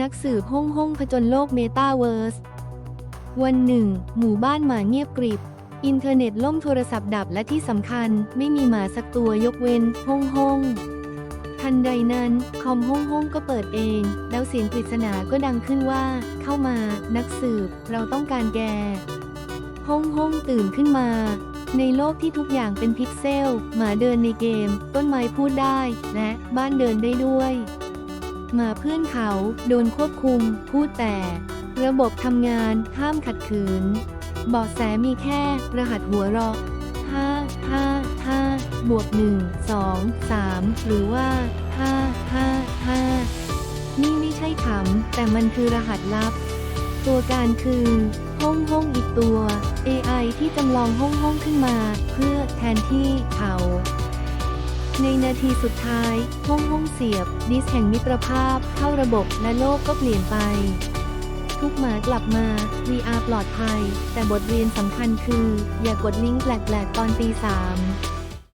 นักสืบฮ่องฮ่องผจญโลกเมตาเวิร์ส วันหนึ่ง หมู่บ้านหมาเงียบกริบ อินเทอร์เน็ตล่มโทรศัพท์ดับและที่สำคัญ ไม่มีหมาสักตัวยกเว้นฮ่องฮ่องทันใดนั้น คอมฮ่องฮ่องก็เปิดเอง แล้วเสียงปริศนาก็ดังขึ้นว่า เข้ามานักสืบ เราต้องการแกฮ่องฮ่องตื่นขึ้นมา ในโลกที่ทุกอย่างเป็นพิกเซล หมาเดินในเกม ต้นไม้พูดได้ และบ้านเดินได้ด้วย มาเพื่อนเขา โดนควบคุม พูดแต่ ระบบทำงาน ห้ามขัดขืนเบาะแสมีแค่ รหัสหัวเราะ5 5 5บวก1 2 3หรือว่า5 5 5นี่ไม่ใช่ขำแต่มันคือรหัสลับ ตัวการคือห้องห้องอีกตัว AI ที่จำลองห้องห้องขึ้นมา เพื่อแทนที่เขา ในนาทีสุดท้ายห้องห้องเสียบ ดิสแห่งมิตรภาพ เข้าระบบและโลกก็เปลี่ยนไป ทุกหมากลับมา VR ปลอดภัย แต่บทเรียนสำคัญคือ อย่ากดลิงก์แปลกๆตอนตีสาม